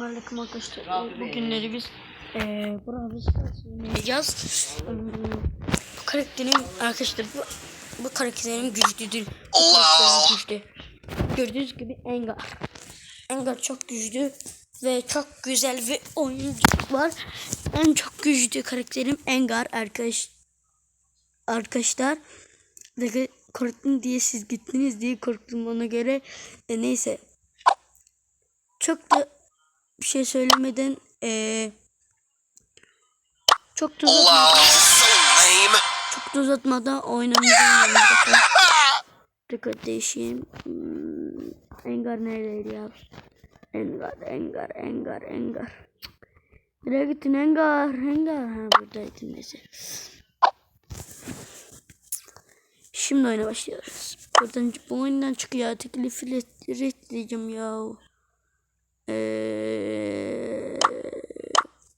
Aleyküm arkadaşlar. Bugünleri biz eee Brawl Stars oynayacağız. Hmm, Bu karakterin arkadaşlar bu bu karakterin güçlüdür. Bu karakterin güçlü. Gördüğünüz gibi Engar. Engar çok güçlü ve çok güzel bir oyuncu var. En çok güçlü karakterim Engar arkadaş arkadaşlar. Ve korktum diye siz gittiniz diye korktum ona göre. E, neyse. Çok da bir şey söylemeden eee çok da uzatmadan, çok da uzatmadan oynamayacağım. Dikkat değişeyim. Hmm, Engar neredeydi ya? Engar, Engar, Engar, Engar. Nereye gittin Engar? Engar. Ha buradaydın neyse. Şimdi oyuna başlıyoruz. Buradan bu oyundan çıkıyor. Teklifi reddedeceğim ya. Eee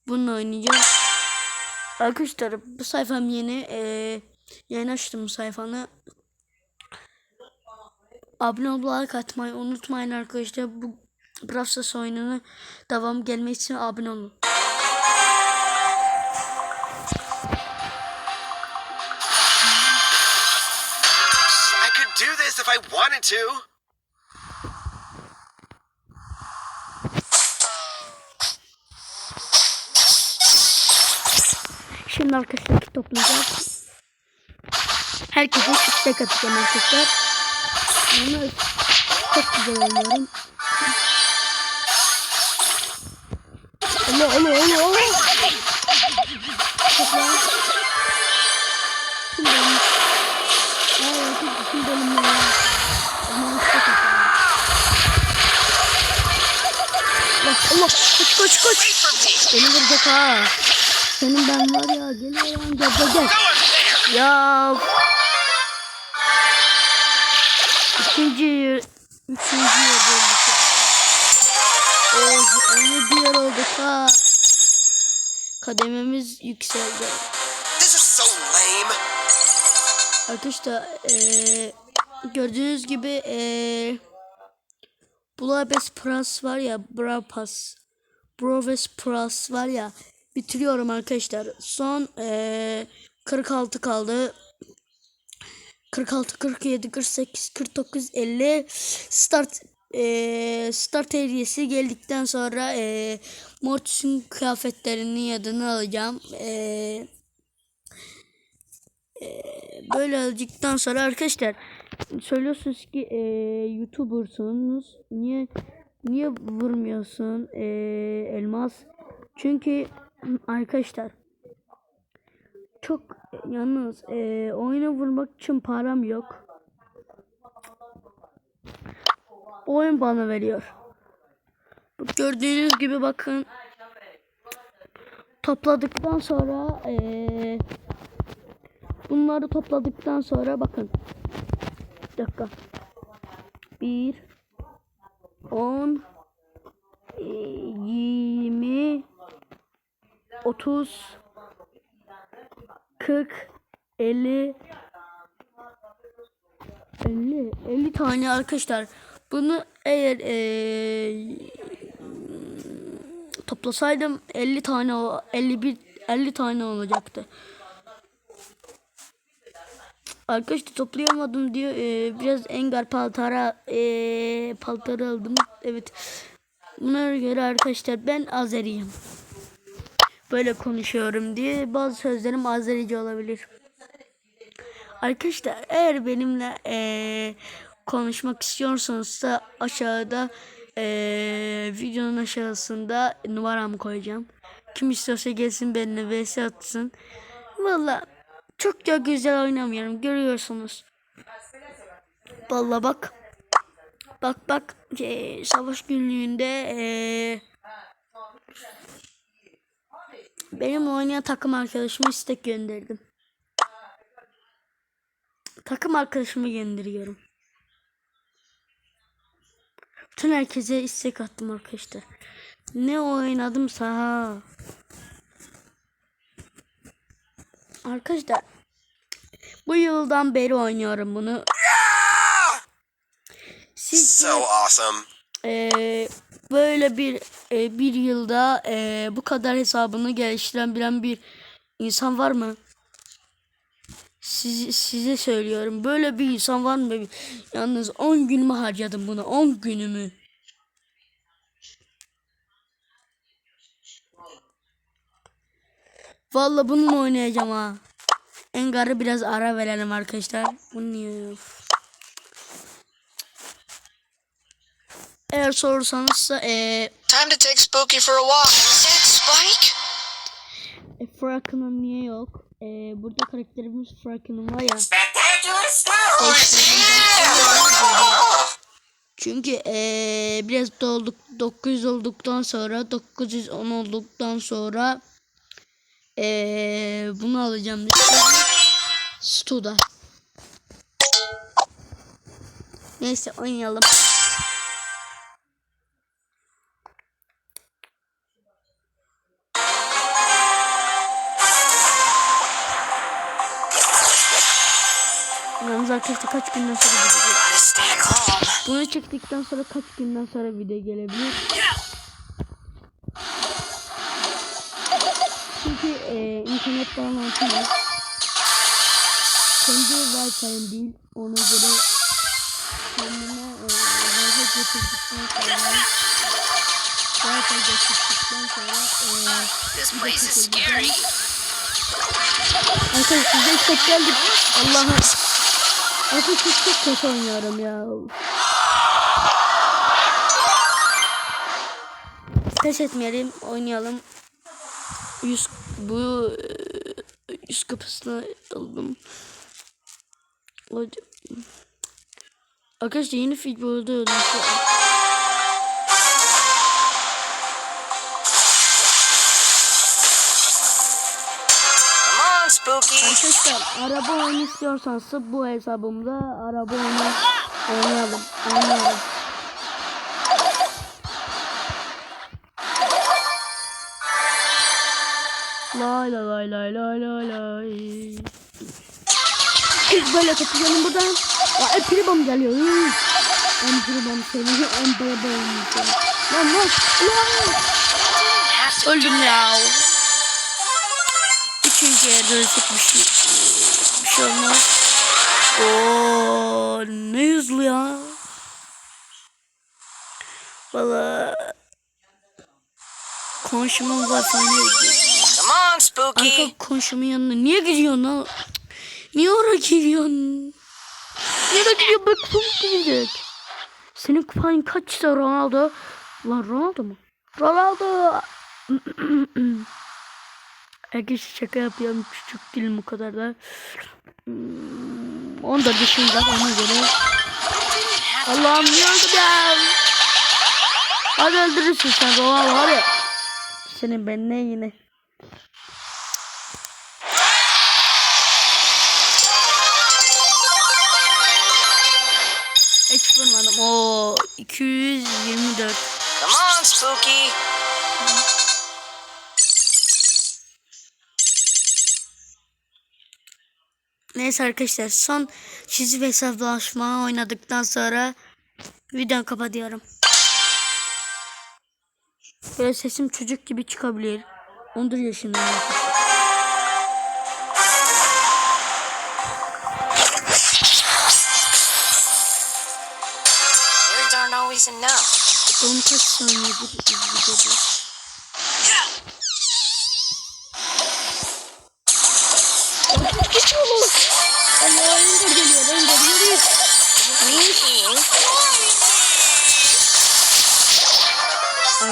bununla oynayacağım. Arkadaşlar bu sayfam yeni. Eee yeni açtım bu sayfanı. Abone olup like atmayı unutmayın arkadaşlar. Bu Brawl Stars oyununa devam gelmek için abone olun. I could do this if I wanted to. Şimdi arkadaşlar toplayacağız. Herkese istek atacağım arkadaşlar. Bunu çok güzel oynuyorum. Allah Allah Allah Allah. Topla. Şimdi benim. Aa, çok şimdi benim ya. Ama istek atacağım. Allah Allah koş koş koş. Beni vuracak ha. Senin ben var ya geliyorum gel gel gel. Ya. İkinci üçüncü olduk. Oh, onu diğer olduk ha. Kadememiz yükseldi. This is so lame. Arkadaşlar eee gördüğünüz gibi eee Blabes Plus var ya Brapas Broves Plus var ya bitiriyorum arkadaşlar. Son eee 46 kaldı. 46, 47, 48, 49, 50 start eee start hediyesi geldikten sonra eee Mortis'in kıyafetlerinin adını alacağım. Eee böyle aldıktan sonra arkadaşlar söylüyorsunuz ki e, youtubersunuz niye niye vurmuyorsun e, elmas çünkü arkadaşlar çok yalnız e, oyuna vurmak için param yok oyun bana veriyor gördüğünüz gibi bakın topladıktan sonra eee Bunları topladıktan sonra bakın. Bir dakika. 1 10 20 30 40 50 50 50 tane arkadaşlar. Bunu eğer eee toplasaydım 50 tane o 51 50 tane olacaktı. Arkadaşlar toplayamadım diyor. Ee, biraz engar paltara ee, paltarı aldım. Evet. Buna göre arkadaşlar ben Azeriyim. Böyle konuşuyorum diye bazı sözlerim Azerice olabilir. Arkadaşlar eğer benimle ee, konuşmak istiyorsanız da aşağıda ee, videonun aşağısında numaramı koyacağım. Kim istiyorsa gelsin benimle vs atsın. Vallahi çok da güzel oynamıyorum görüyorsunuz. Vallahi bak. Bak bak şey, savaş günlüğünde ee, benim oynayan takım arkadaşıma istek gönderdim. Takım arkadaşımı gönderiyorum. Bütün herkese istek attım arkadaşlar. Ne oynadımsa ha. Arkadaşlar bu yıldan beri oynuyorum bunu. Siz So awesome. eee, böyle bir e, bir yılda e, bu kadar hesabını geliştiren bilen bir insan var mı? Siz, size söylüyorum. Böyle bir insan var mı? Yalnız 10 günümü harcadım buna. 10 günümü. Vallahi bununla oynayacağım ha. Engar'ı biraz ara verelim arkadaşlar. Bu niye? Eğer sorursanız eee Time to take Spooky for a walk. Is that Spike? e, Fraken'ın niye yok? Eee burada karakterimiz Fraken'ın var ya. Çünkü eee biraz dolduk 900 olduktan sonra 910 olduktan sonra eee bunu alacağım işte. Studa. Neyse oynayalım. Arkadaşlar kaç günden sonra video. Bunu çektikten sonra kaç günden sonra video gelebilir? Çünkü e, internet bağlantım var. Kendi Wi-Fi'm değil. Ona göre kendime e, Wi-Fi getirdikten sonra Wi-Fi getirdikten sonra e, This place is scary. Arkadaşlar size istek geldik. Allah'ım. Arkadaşlar çok kötü oynuyorum ya. Pes etmeyelim. Oynayalım. 100 bu e, 100 kapısını aldım. Arkadaşlar yeni futbolda öldüm. Arkadaşlar araba oyunu istiyorsanız bu hesabımda araba oyunu oynayalım. Oynayalım. Lay lay lay lay lay lay lay. İlk böyle kapıyorum buradan. Aa, Epiribom geliyor. Üf. Epiribom seni. Epiribom seni. Lan lan. Lan. Öldüm ya. Üçüncü yerde ölsek bir şey, bir şey olmaz. Oo, ne hızlı ya. Valla komşumun var sana Come on, Spooky. Arka komşumun yanına niye gidiyorsun lan? Niye oraya gidiyorsun? Niye de gidiyor bak kum gidecek. Senin kupan kaçsa Ronaldo? Lan Ronaldo mu? Ronaldo! Herkes şaka yapıyorum. Küçük dilim o kadar da. Hmm, Onu da dışında ona göre. Allah'ım ne ya? Hadi öldürürsün sen Ronaldo hadi. Senin ben ne yine. Hiç vurmadım. Oo 224. Come on, Spooky. Neyse arkadaşlar son çizim hesaplaşma oynadıktan sonra videoyu kapatıyorum. Böyle sesim çocuk gibi çıkabilir. 14 yaşındayım. Words aren't always enough. Onun kaç saniyedir izleyeceğiz.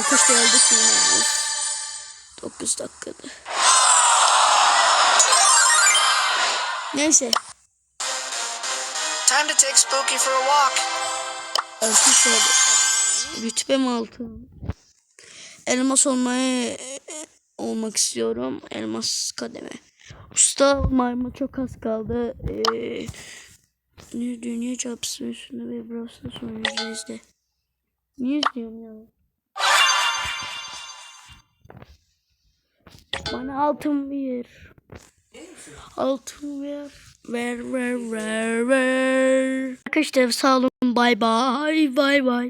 Arkadaşlar öldük yine. 9 dakikada. Neyse. Time to take Spooky for a walk. Arkadaşlar rütbem altı. Elmas olmaya e, olmak istiyorum. Elmas kademe. Usta olmama çok az kaldı. Ee, ne dünya çarpısı üstünde ve burası sonra izle. Niye izliyorum ya? Bana altın ver. Altın ver. Ver ver ver ver. Arkadaşlar sağ olun. Bay bay. Bay bay.